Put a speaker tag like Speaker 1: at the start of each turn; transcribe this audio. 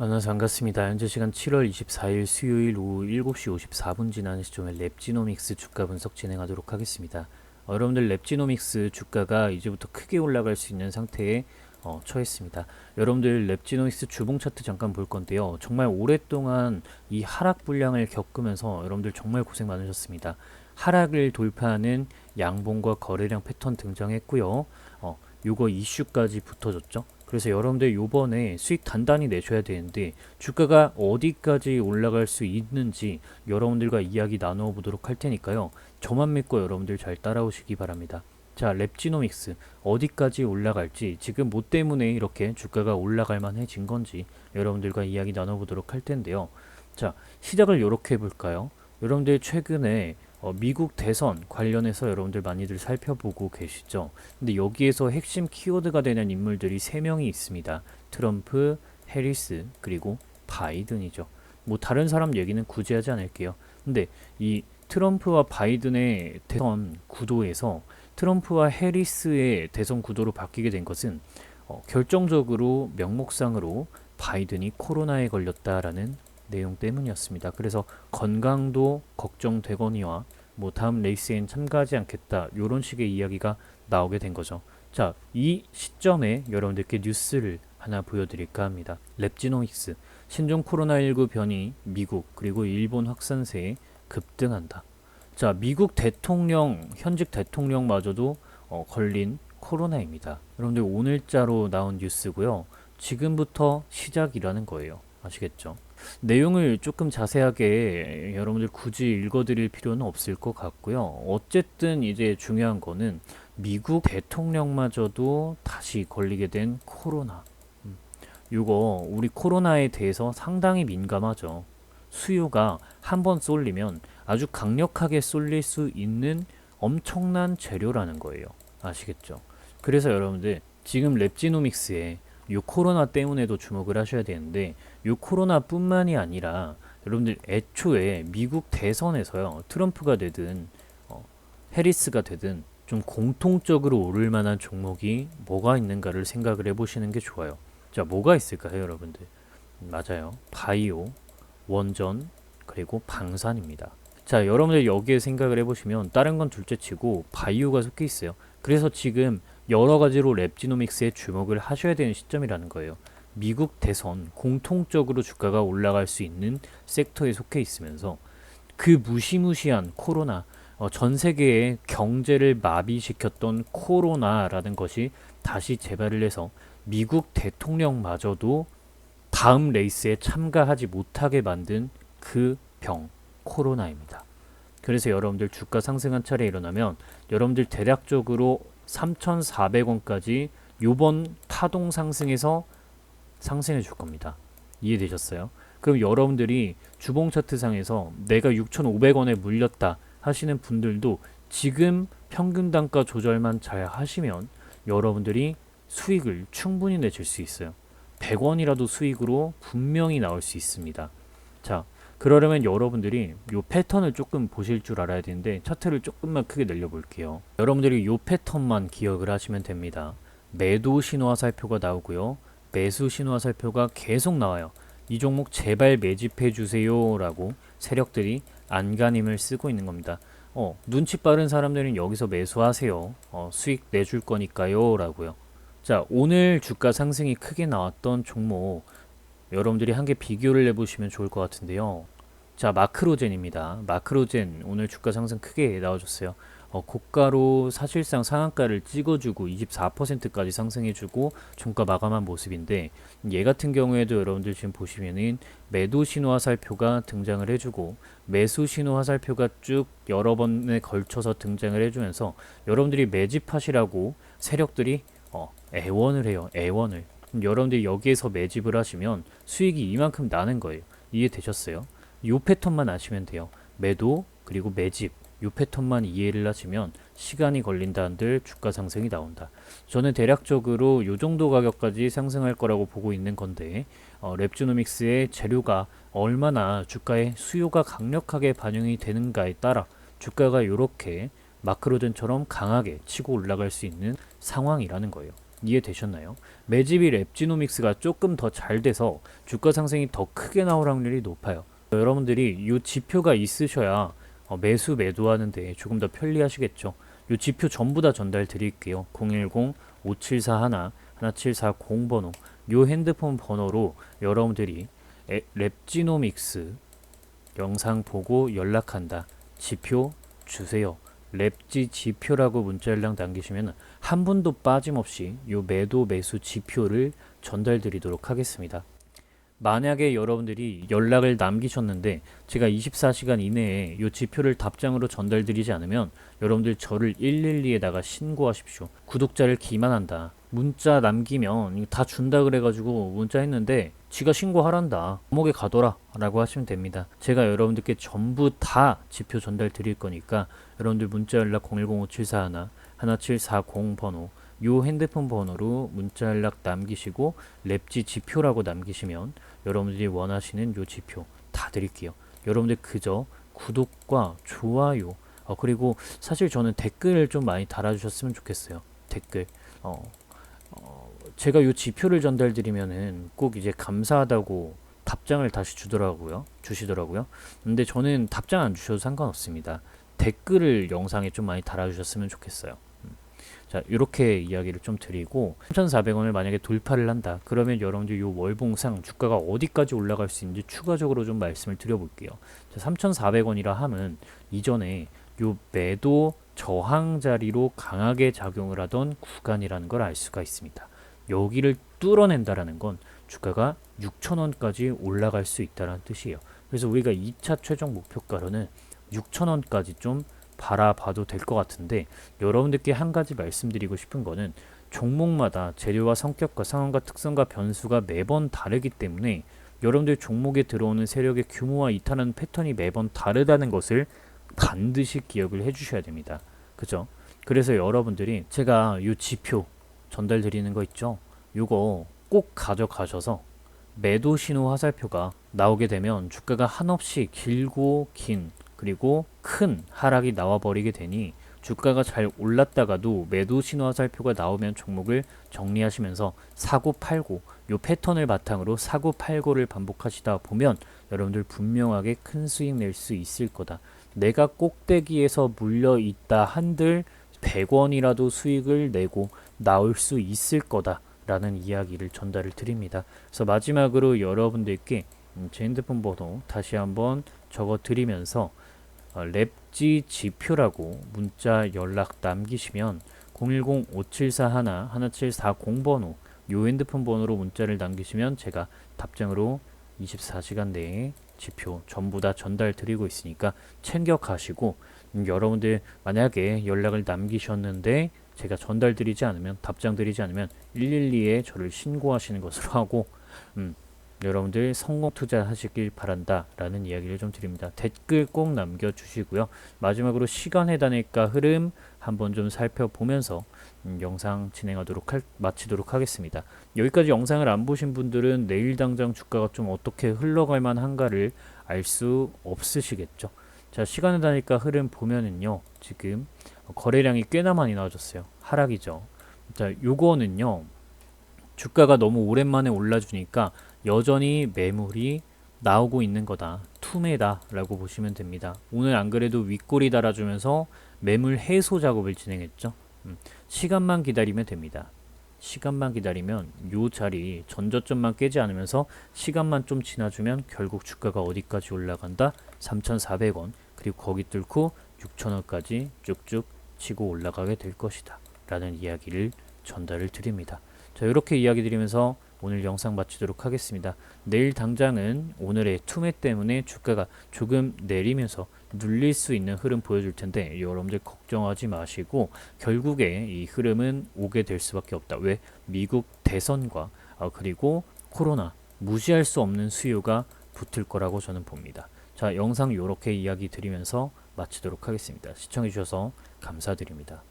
Speaker 1: 만나서 반갑습니다. 현재 시간 7월 24일 수요일 오후 7시 54분 지나는 시점에 랩지노믹스 주가 분석 진행하도록 하겠습니다. 어, 여러분들 랩지노믹스 주가가 이제부터 크게 올라갈 수 있는 상태에 어, 처했습니다. 여러분들 랩지노믹스 주봉 차트 잠깐 볼 건데요. 정말 오랫동안 이 하락 불량을 겪으면서 여러분들 정말 고생 많으셨습니다. 하락을 돌파하는 양봉과 거래량 패턴 등장했고요. 어, 요거 이슈까지 붙어졌죠. 그래서 여러분들 요번에 수익 단단히 내셔야 되는데 주가가 어디까지 올라갈 수 있는지 여러분들과 이야기 나누어 보도록 할 테니까요. 저만 믿고 여러분들 잘 따라오시기 바랍니다. 자, 랩지노믹스 어디까지 올라갈지 지금 뭐 때문에 이렇게 주가가 올라갈 만해진 건지 여러분들과 이야기 나눠보도록 할 텐데요. 자, 시작을 이렇게 해볼까요? 여러분들 최근에 어, 미국 대선 관련해서 여러분들 많이들 살펴보고 계시죠. 근데 여기에서 핵심 키워드가 되는 인물들이 세 명이 있습니다. 트럼프, 해리스, 그리고 바이든이죠. 뭐 다른 사람 얘기는 굳이 하지 않을게요. 근데 이 트럼프와 바이든의 대선 구도에서 트럼프와 해리스의 대선 구도로 바뀌게 된 것은 어, 결정적으로 명목상으로 바이든이 코로나에 걸렸다라는 내용 때문이었습니다. 그래서 건강도 걱정되거니와 뭐 다음 레이스엔 참가하지 않겠다 이런 식의 이야기가 나오게 된 거죠. 자, 이 시점에 여러분들께 뉴스를 하나 보여드릴까 합니다. 랩지노믹스 신종 코로나19 변이 미국 그리고 일본 확산세에 급등한다. 자, 미국 대통령 현직 대통령마저도 어, 걸린 코로나입니다. 여러분들 오늘자로 나온 뉴스고요. 지금부터 시작이라는 거예요. 아시겠죠? 내용을 조금 자세하게 여러분들 굳이 읽어드릴 필요는 없을 것 같고요. 어쨌든 이제 중요한 거는 미국 대통령마저도 다시 걸리게 된 코로나. 음, 이거 우리 코로나에 대해서 상당히 민감하죠. 수요가 한 번 쏠리면 아주 강력하게 쏠릴 수 있는 엄청난 재료라는 거예요. 아시겠죠? 그래서 여러분들 지금 랩지노믹스에 이 코로나 때문에도 주목을 하셔야 되는데 이 코로나뿐만이 아니라 여러분들 애초에 미국 대선에서요 트럼프가 되든 어, 해리스가 되든 좀 공통적으로 오를 만한 종목이 뭐가 있는가를 생각을 해보시는 게 좋아요. 자 뭐가 있을까요, 여러분들? 맞아요, 바이오, 원전 그리고 방산입니다. 자 여러분들 여기에 생각을 해보시면 다른 건 둘째치고 바이오가 섞여 있어요. 그래서 지금 여러 가지로 랩지노믹스에 주목을 하셔야 되는 시점이라는 거예요. 미국 대선 공통적으로 주가가 올라갈 수 있는 섹터에 속해 있으면서 그 무시무시한 코로나 어, 전 세계의 경제를 마비시켰던 코로나라는 것이 다시 재발을 해서 미국 대통령마저도 다음 레이스에 참가하지 못하게 만든 그 병 코로나입니다. 그래서 여러분들 주가 상승한 차례 일어나면 여러분들 대략적으로 3,400원까지 요번 파동 상승에서 상승해 줄 겁니다. 이해되셨어요? 그럼 여러분들이 주봉 차트상에서 내가 6,500원에 물렸다 하시는 분들도 지금 평균 단가 조절만 잘 하시면 여러분들이 수익을 충분히 내실 수 있어요. 100원이라도 수익으로 분명히 나올 수 있습니다. 자, 그러려면 여러분들이 요 패턴을 조금 보실 줄 알아야 되는데 차트를 조금만 크게 늘려볼게요. 여러분들이 요 패턴만 기억을 하시면 됩니다. 매도 신호 화살표가 나오고요. 매수 신호 화살표가 계속 나와요. 이 종목 제발 매집해 주세요 라고 세력들이 안간힘을 쓰고 있는 겁니다. 어, 눈치 빠른 사람들은 여기서 매수하세요. 어, 수익 내줄 거니까요 라고요. 자, 오늘 주가 상승이 크게 나왔던 종목 여러분들이 한 개 비교를 해보시면 좋을 것 같은데요. 자, 마크로젠입니다. 마크로젠 오늘 주가 상승 크게 나와줬어요. 어, 고가로 사실상 상한가를 찍어주고 24%까지 상승해주고 종가 마감한 모습인데 얘 같은 경우에도 여러분들 지금 보시면은 매도 신호 화살표가 등장을 해주고 매수 신호 화살표가 쭉 여러 번에 걸쳐서 등장을 해주면서 여러분들이 매집하시라고 세력들이 어, 애원을 해요. 애원을. 여러분들이 여기에서 매집을 하시면 수익이 이만큼 나는 거예요. 이해되셨어요? 요 패턴만 아시면 돼요. 매도 그리고 매집 요 패턴만 이해를 하시면 시간이 걸린다는들 주가 상승이 나온다. 저는 대략적으로 요 정도 가격까지 상승할 거라고 보고 있는 건데 어, 랩주노믹스의 재료가 얼마나 주가의 수요가 강력하게 반영이 되는가에 따라 주가가 이렇게 마크로젠처럼 강하게 치고 올라갈 수 있는 상황이라는 거예요. 이해되셨나요? 매집이 랩지노믹스가 조금 더 잘 돼서 주가 상승이 더 크게 나올 확률이 높아요. 여러분들이 이 지표가 있으셔야 어, 매수 매도하는데 조금 더 편리하시겠죠. 이 지표 전부 다 전달 드릴게요. 010-5741 1740 번호 요 핸드폰 번호로 여러분들이 에, 랩지노믹스 영상 보고 연락한다. 지표 주세요. 랩지 지표라고 문자를 남기시면 한 분도 빠짐없이 요 매도 매수 지표를 전달 드리도록 하겠습니다. 만약에 여러분들이 연락을 남기셨는데 제가 24시간 이내에 이 지표를 답장으로 전달 드리지 않으면 여러분들 저를 112에다가 신고하십시오. 구독자를 기만한다. 문자 남기면 다 준다 그래가지고 문자 했는데 지가 신고하란다. 감옥에 가둬라 라고 하시면 됩니다. 제가 여러분들께 전부 다 지표 전달 드릴 거니까 여러분들 문자 연락 0105741 1740 번호 요 핸드폰 번호로 문자 연락 남기시고 랩지 지표라고 남기시면 여러분들이 원하시는 요 지표 다 드릴게요. 여러분들 그저 구독과 좋아요 어, 그리고 사실 저는 댓글을 좀 많이 달아주셨으면 좋겠어요. 댓글 어, 어, 제가 요 지표를 전달드리면은 꼭 이제 감사하다고 답장을 다시 주더라고요. 주시더라고요. 근데 저는 답장 안 주셔도 상관없습니다. 댓글을 영상에 좀 많이 달아주셨으면 좋겠어요. 음. 자, 이렇게 이야기를 좀 드리고 3,400원을 만약에 돌파를 한다. 그러면 여러분들 요 월봉상 주가가 어디까지 올라갈 수 있는지 추가적으로 좀 말씀을 드려볼게요. 자, 3,400원이라 함은 이전에 요 매도 저항 자리로 강하게 작용을 하던 구간이라는 걸 알 수가 있습니다. 여기를 뚫어낸다라는 건 주가가 6,000원까지 올라갈 수 있다는 뜻이에요. 그래서 우리가 2차 최종 목표가로는 6,000원까지 좀 바라봐도 될 것 같은데 여러분들께 한 가지 말씀드리고 싶은 거는 종목마다 재료와 성격과 상황과 특성과 변수가 매번 다르기 때문에 여러분들 종목에 들어오는 세력의 규모와 이탈하는 패턴이 매번 다르다는 것을 반드시 기억을 해주셔야 됩니다. 그죠? 그래서 여러분들이 제가 이 지표 전달 드리는 거 있죠? 요거 꼭 가져가셔서 매도 신호 화살표가 나오게 되면 주가가 한없이 길고 긴 그리고 큰 하락이 나와 버리게 되니 주가가 잘 올랐다가도 매도 신호 화살표가 나오면 종목을 정리하시면서 사고 팔고 요 패턴을 바탕으로 사고 팔고를 반복하시다 보면 여러분들 분명하게 큰 수익 낼 수 있을 거다. 내가 꼭대기에서 물려 있다 한들 100원이라도 수익을 내고 나올 수 있을 거다 라는 이야기를 전달을 드립니다. 그래서 마지막으로 여러분들께 음, 제 핸드폰 번호 다시 한번 적어 드리면서 어, 랩지 지표라고 문자 연락 남기시면 010-5741-1740 번호 요 핸드폰 번호로 문자를 남기시면 제가 답장으로 24시간 내에 지표 전부 다 전달 드리고 있으니까 챙겨 가시고 음, 여러분들 만약에 연락을 남기셨는데 제가 전달 드리지 않으면 답장 드리지 않으면 112에 저를 신고하시는 것으로 하고 음, 여러분들 성공 투자하시길 바란다 라는 이야기를 좀 드립니다. 댓글 꼭 남겨주시고요. 마지막으로 시간에 다니까 흐름 한번 좀 살펴보면서 음, 영상 진행하도록 할, 마치도록 하겠습니다. 여기까지 영상을 안 보신 분들은 내일 당장 주가가 좀 어떻게 흘러갈 만한가를 알 수 없으시겠죠. 자 시간에 다니까 흐름 보면은요 지금 거래량이 꽤나 많이 나와줬어요. 하락이죠. 자 요거는요 주가가 너무 오랜만에 올라주니까 여전히 매물이 나오고 있는 거다. 투매다 라고 보시면 됩니다. 오늘 안 그래도 윗골이 달아주면서 매물 해소 작업을 진행했죠. 음, 시간만 기다리면 됩니다. 시간만 기다리면 요 자리 전저점만 깨지 않으면서 시간만 좀 지나주면 결국 주가가 어디까지 올라간다? 3,400원 그리고 거기 뚫고 6,000원까지 쭉쭉 치고 올라가게 될 것이다. 라는 이야기를 전달을 드립니다. 자 이렇게 이야기 드리면서 오늘 영상 마치도록 하겠습니다. 내일 당장은 오늘의 투매 때문에 주가가 조금 내리면서 눌릴 수 있는 흐름 보여줄 텐데 여러분들 걱정하지 마시고 결국에 이 흐름은 오게 될 수밖에 없다. 왜? 미국 대선과 아, 그리고 코로나 무시할 수 없는 수요가 붙을 거라고 저는 봅니다. 자 영상 이렇게 이야기 드리면서 마치도록 하겠습니다. 시청해 주셔서 감사드립니다.